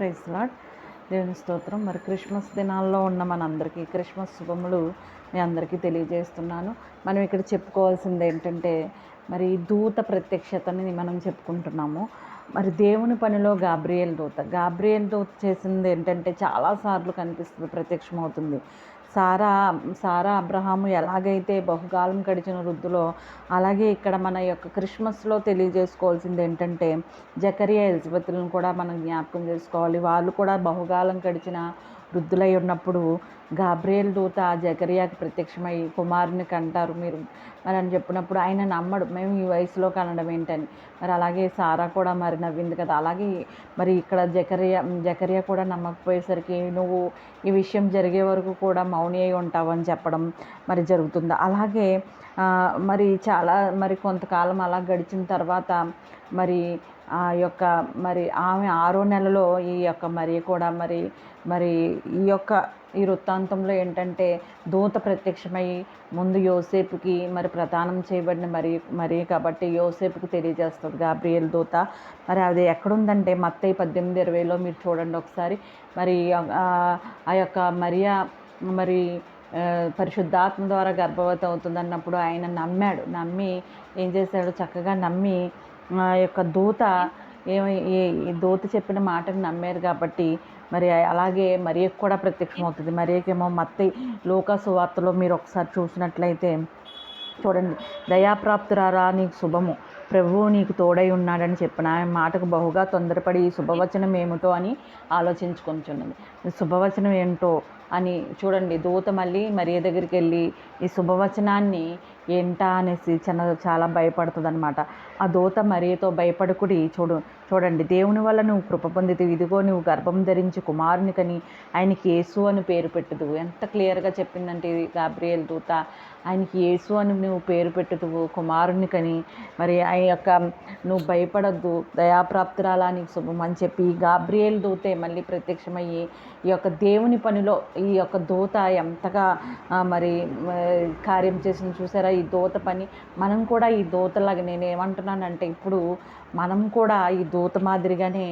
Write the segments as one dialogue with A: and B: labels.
A: Praise lord. దేవుని స్తోత్రం. మరి క్రిస్మస్ దినాల్లో ఉన్న మనందరికీ క్రిస్మస్ శుభములు మీ అందరికీ తెలియజేస్తున్నాను. మనం ఇక్కడ చెప్పుకోవాల్సింది ఏంటంటే మరి దూత ప్రత్యక్షతని మనం చెప్పుకుంటున్నాము. మరి దేవుని పనిలో గాబ్రియల్ దూత. గాబ్రియల్ దూత చేసింది ఏంటంటే చాలాసార్లు కనిపిస్తుంది ప్రత్యక్షమవుతుంది. సారా సారా అబ్రహాము ఎలాగైతే బహుకాలం గడిచిన వృద్ధులో అలాగే ఇక్కడ మన యొక్క క్రిస్మస్లో తెలియజేసుకోవాల్సింది ఏంటంటే జకరియా ఎలిజబెత్లను కూడా మనం జ్ఞాపకం చేసుకోవాలి. వాళ్ళు కూడా బహుకాలం గడిచిన వృద్ధులై ఉన్నప్పుడు గాబ్రియల్ దూత జకరియాకి ప్రత్యక్షమై కుమారుని కంటారు. మీరు మరి అని చెప్పినప్పుడు ఆయన నమ్మడు. మేము ఈ వయసులో కనడం ఏంటని. మరి అలాగే సారా కూడా మరి నవ్వింది కదా. అలాగే మరి ఇక్కడ జకరియా జకరియా కూడా నమ్మకపోయేసరికి నువ్వు ఈ విషయం జరిగే వరకు కూడా మౌని అయి ఉంటావు అని చెప్పడం మరి జరుగుతుంది? అలాగే మరి చాలా మరి కొంతకాలం అలా గడిచిన తర్వాత మరి ఆ యొక్క మరి ఆమె ఆరో నెలలో ఈ యొక్క మరి కూడా మరి మరి ఈ యొక్క ఈ వృత్తాంతంలో ఏంటంటే దూత ప్రత్యక్షమై ముందు యోసేపుకి మరి ప్రదానం చేయబడిన మరి మరి కాబట్టి యోసేపుకి తెలియజేస్తుంది గాబ్రియల్ దూత. మరి అది ఎక్కడుందంటే మత్తయి పద్దెనిమిది ఇరవైలో మీరు చూడండి ఒకసారి. మరి ఆ యొక్క మరియా మరి పరిశుద్ధాత్మ ద్వారా గర్భవతి అవుతుంది అన్నప్పుడు ఆయన నమ్మాడు. నమ్మి ఏం చేశాడు? చక్కగా నమ్మి యొక్క దూత ఏమై ఈ దూత చెప్పిన మాటను నమ్మారు కాబట్టి మరి అలాగే మరియకు కూడా ప్రత్యక్షమవుతుంది. మరియకేమో మత్తయి లోకా సువార్తలో మీరు ఒకసారి చూసినట్లయితే చూడండి దయాప్రాప్తురారా నీకు శుభము. ప్రభువు నీకు తోడై ఉన్నాడని చెప్పిన ఆయన మాటకు బహుగా తొందరపడి ఈ శుభవచనం ఏమిటో అని ఆలోచించుకొంచున్నది. ఈ శుభవచనం ఏంటో అని చూడండి దూత మళ్ళీ మరియ దగ్గరికి వెళ్ళి ఈ శుభవచనాన్ని ఏంటా అనేసి చాలా చాలా భయపడుతుంది అనమాట ఆ దూత మరియతో భయపడుకుడి చూడు చూడండి దేవుని వల్ల నువ్వు కృప పొందితే ఇదిగో నువ్వు గర్భం ధరించి కుమారుని కని ఆయనకి యేసు అని పేరు పెట్టుదువు. ఎంత క్లియర్గా చెప్పిందంటే ఇది గాబ్రియల్ దూత. ఆయనకి యేసు అని నువ్వు పేరు పెట్టుదువు కుమారుని కని మరి ఆ యొక్క నువ్వు భయపడద్దు దయాప్రాప్తురాలా నీకు శుభం అని చెప్పి గాబ్రియల్ దూతే మళ్ళీ ప్రత్యక్షమయ్యి ఈ యొక్క దేవుని పనిలో ఈ యొక్క దూత ఎంతగా మరి కార్యం చేసింది చూసారా? ఈ దూత పని మనం కూడా ఈ దూతలాగా నేను ఏమంటున్నానంటే ఇప్పుడు మనం కూడా ఈ దూత మాదిరిగానే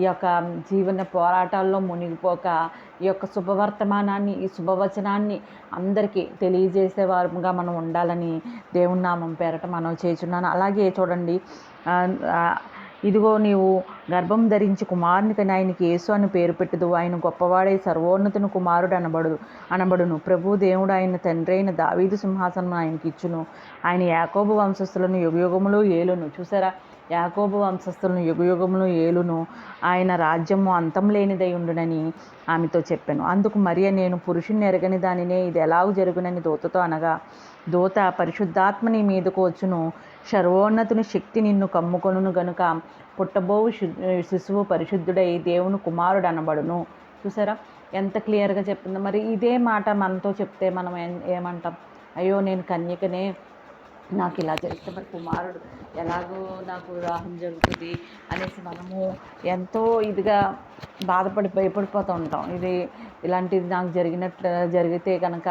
A: ఈ యొక్క జీవన పోరాటాల్లో మునిగిపోక ఈ యొక్క శుభవర్తమానాన్ని ఈ శుభవచనాన్ని అందరికీ తెలియజేసేవారుగా మనం ఉండాలని దేవుని నామం పేరట మనం చేస్తున్నాను. అలాగే చూడండి ఇదిగో నీవు గర్భం ధరించి కుమారునికని ఆయనకి యేసు అని పేరు పెట్టుదు ఆయన గొప్పవాడై సర్వోన్నతుని కుమారుడు అనబడు అనబడును. ప్రభు దేవుడు ఆయన తండ్రి అయిన దావీదు సింహాసనం ఆయనకి ఇచ్చును. ఆయన యాకోబు వంశస్థులను యుగయుగములు ఏలును. చూసారా యాకోబు వంశస్థులను యుగయుగములు ఏలును. ఆయన రాజ్యము అంతం లేనిదై ఉండునని ఆమెతో చెప్పాను. అందుకు మరియ నేను పురుషుని ఎరగని దానినే ఇది ఎలాగూ జరుగునని దూతతో అనగా దూత పరిశుద్ధాత్మని మీదకు వచ్చును. సర్వోన్నతుని శక్తి నిన్ను కమ్ముకొనును గనుక. పుట్టబోవు శిశువు పరిశుద్ధుడై దేవుని కుమారుడు అనబడును చూసారా? ఎంత క్లియర్గా చెప్పిందో. మరి ఇదే మాట మనతో చెప్తే మనం ఏమంటాం? అయ్యో నేను కన్యకనే. నాకు ఇలా చేస్తే మరి కుమారుడు ఎలాగో నాకు వివాహం జరుగుతుంది అనేసి మనము ఎంతో ఇదిగా బాధపడి భయపడిపోతూ ఉంటాం. ఇది ఇలాంటిది నాకు జరిగినట్లు జరిగితే కనుక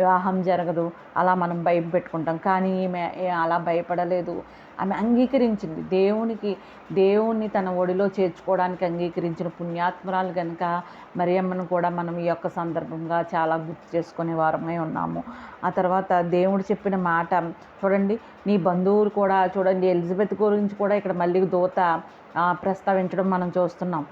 A: వివాహం జరగదు. అలా మనం భయం పెట్టుకుంటాం. కానీ ఈమె అలా భయపడలేదు. ఆమె అంగీకరించింది. దేవునికి దేవుణ్ణి తన ఒడిలో చేర్చుకోవడానికి అంగీకరించిన పుణ్యాత్మరాలు కనుక మరియమ్మను కూడా మనం ఈ యొక్క సందర్భంగా చాలా గుర్తు చేసుకునే వారమై ఉన్నాము. ఆ తర్వాత దేవుడు చెప్పిన మాట చూడండి నీ బంధువులు కూడా చూడండి ఎలిజబెత్ గురించి కూడా ఇక్కడ మళ్ళీ దూత ప్రస్తావించడం మనం చూస్తున్నాం.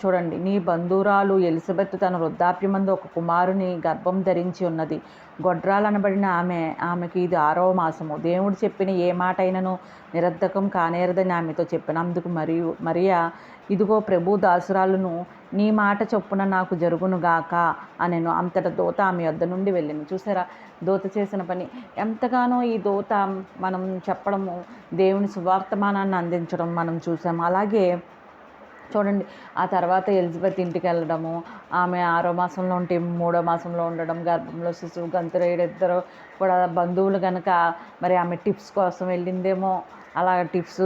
A: చూడండి నీ బంధువురాలు ఎలిజబెత్ తన వృద్ధాప్యమందు ఒక కుమారుని గర్భం ధరించి ఉన్నది. గొడ్రాలనబడిన ఆమె ఆమెకి ఇది ఆరవ మాసము. దేవుడు చెప్పిన ఏ మాట అయినను నిరర్ధకం కానేరదని ఆమెతో చెప్పిన. అందుకు మరియు మరియా ఇదిగో ప్రభు దాసురాలను నీ మాట చొప్పున నాకు జరుగునుగాక అనెను. అంతట దూత ఆమె వద్ద నుండి వెళ్ళింది. చూసారా? దూత చేసిన పని. ఎంతగానో ఈ దూత మనం చెప్పడము దేవుని సువార్తమానాన్ని అందించడం మనం చూసాం. అలాగే చూడండి ఆ తర్వాత ఎలిజబెత్ ఇంటికి వెళ్ళడము ఆమె ఆరో మాసంలో ఉంటే మూడో మాసంలో ఉండడం గర్భంలో శిశువు గంతురేడు ఇద్దరు కూడా బంధువులు కనుక మరి ఆమె టిప్స్ కోసం వెళ్ళిందేమో అలా టిప్స్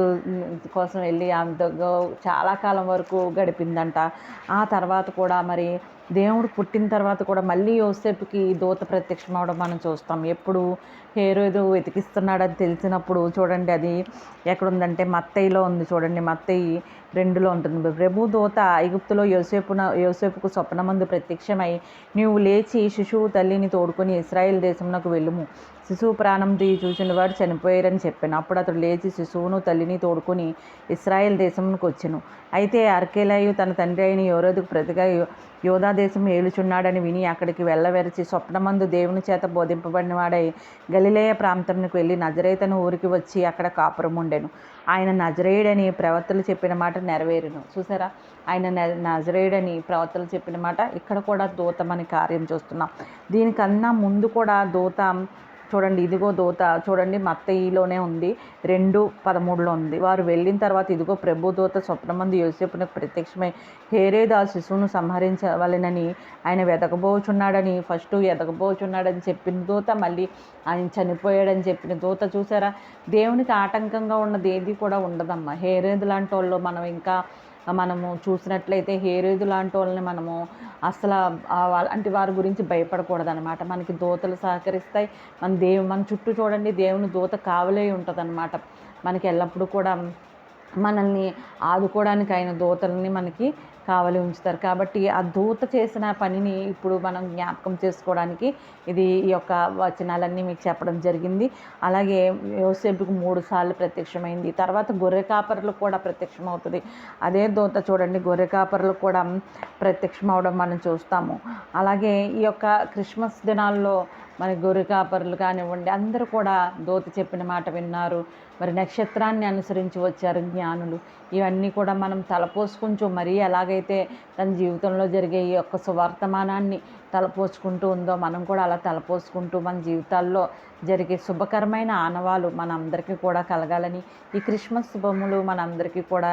A: కోసం వెళ్ళి ఆమెతో చాలా కాలం వరకు గడిపిందంట. ఆ తర్వాత కూడా మరి దేవుడు పుట్టిన తర్వాత కూడా మళ్ళీ యోసేపుకి దూత ప్రత్యక్షం అవడం మనం చూస్తాం. ఎప్పుడు హేరోదు వెతికిస్తున్నాడని తెలిసినప్పుడు చూడండి అది ఎక్కడుందంటే మత్తయిలో ఉంది చూడండి. మత్తయి రెండులో ఉంటుంది. ప్రభు దూత ఐగుప్తులో యోసేపున యోసేపుకు స్వప్నమందు ప్రత్యక్షమై నీవు లేచి శిశువు తల్లిని తోడుకొని ఇస్రాయేల్ దేశంలోకి వెళ్ళుము. శిశువు ప్రాణం తీయి చూసిన వాడు చనిపోయారని చెప్పాను. అప్పుడు అతడు లేచి శిశువును తల్లిని తోడుకొని ఇస్రాయెల్ దేశంలోకి వచ్చెను. అయితే అర్కేలాయు తన తండ్రి అయిన యోరోదుకు ప్రతిగా యోధా దేశం ఏలుచున్నాడని విని అక్కడికి వెళ్ళవెరచి స్వప్నమందు దేవుని చేత బోధింపబడిన వాడై గలిలేయ ప్రాంతంకు వెళ్ళి నజరేతను ఊరికి వచ్చి అక్కడ కాపురం ఉండెను. ఆయన నజరేయుడని ప్రవక్తలు చెప్పిన మాట నెరవేరును. చూసారా? ఆయన నజరేయుడని ప్రవక్తలు చెప్పిన మాట ఇక్కడ కూడా దూత మన కార్యం చూస్తున్నాం. దీనికన్నా ముందు కూడా దూత చూడండి ఇదిగో దోత చూడండి మత్తయిలోనే ఉంది రెండు పదమూడులో ఉంది. వారు వెళ్ళిన తర్వాత ఇదిగో ప్రభు దోత స్వప్నమంది యోసేపునకు ప్రత్యక్షమై హేరేదా శిశువును సంహరించవలెనని ఆయన వెతకబోచున్నాడని ఫస్ట్ వెతకబోచున్నాడని చెప్పిన దూత మళ్ళీ ఆయన చనిపోయాడని చెప్పిన దూత చూసారా? దేవునికి ఆటంకంగా ఉన్నది ఏది కూడా ఉండదమ్మా. హేరేదు లాంటి వాళ్ళు మనం ఇంకా మనము చూసినట్లయితే హేరేదు లాంటి వాళ్ళని మనము అసలు అలాంటి వారి గురించి భయపడకూడదు అనమాట మనకి దూతలు సహకరిస్తాయి. మన దేవు మన చుట్టూ చూడండి దేవుని దూత కావలే ఉంటుంది అనమాట మనకి ఎల్లప్పుడూ కూడా మనల్ని ఆదుకోవడానికి ఆయన దూతల్ని మనకి కావలి ఉంచుతారు. కాబట్టి ఆ దూత చేసిన పనిని ఇప్పుడు మనం జ్ఞాపకం చేసుకోవడానికి ఇది ఈ యొక్క వచనాలన్నీ మీకు చెప్పడం జరిగింది. అలాగే యోసేపుకు మూడు సార్లు ప్రత్యక్షమైంది. తర్వాత గొర్రె కాపర్లు కూడా ప్రత్యక్షం అవుతుంది అదే దూత చూడండి గొర్రె కాపరులు కూడా ప్రత్యక్షమవడం మనం చూస్తాము. అలాగే ఈ యొక్క క్రిస్మస్ దినాల్లో మరి గొర్రె కాపర్లు కానివ్వండి అందరూ కూడా దోత చెప్పిన మాట విన్నారు. మరి నక్షత్రాన్ని అనుసరించి వచ్చారు జ్ఞానులు. ఇవన్నీ కూడా మనం తలపోసుకుంటూ మరీ ఎలాగైతే తన జీవితంలో జరిగే ఈ యొక్క సువర్తమానాన్ని తలపోసుకుంటూ ఉందో మనం కూడా అలా తలపోసుకుంటూ మన జీవితాల్లో జరిగే శుభకరమైన ఆనవాలు మన అందరికీ కూడా కలగాలని ఈ క్రిస్మస్ శుభములు మన అందరికీ కూడా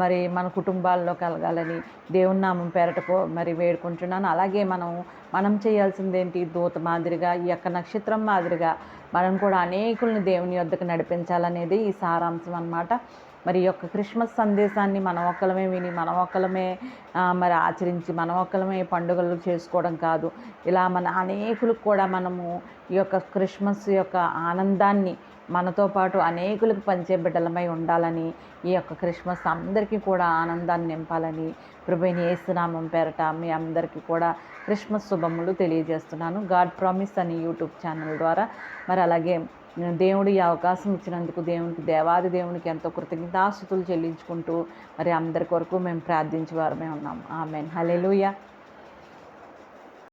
A: మరి మన కుటుంబాల్లో కలగాలని దేవుని నామం పేరటకు మరి వేడుకుంటున్నాను. అలాగే మనం మనం చేయాల్సిందేంటి? దూత మాదిరిగా ఈ యొక్క నక్షత్రం మాదిరిగా మనం కూడా అనేకుల్ని దేవుని యొద్దకు నడిపించాలనేది ఈ సారాంశం అనమాట మరి యొక్క క్రిస్మస్ సందేశాన్ని మనం ఒక్కలమే విని మనం ఒక్కలమే మరి ఆచరించి మనం ఒక్కలమే పండుగలు చేసుకోవడం కాదు. ఇలా మన అనేకులకు కూడా మనము ఈ యొక్క క్రిస్మస్ యొక్క ఆనందాన్ని మనతో పాటు అనేకులకు పంచే బిడ్డలమై ఉండాలని ఈ యొక్క క్రిస్మస్ అందరికీ కూడా ఆనందాన్ని నింపాలని ప్రభుని ఏసునామం పేరట మీ అందరికీ కూడా క్రిస్మస్ శుభములు తెలియజేస్తున్నాను. గాడ్ ప్రామిస్ అని యూట్యూబ్ ఛానల్ ద్వారా. మరి అలాగే దేవుడు ఈ అవకాశం ఇచ్చినందుకు దేవునికి దేవాది దేవునికి ఎంతో కృతజ్ఞతాస్థుతులు చెల్లించుకుంటూ మరి అందరి కొరకు మేము ప్రార్థించే వారమే ఉన్నాం. ఆమెన్. హలెలుయ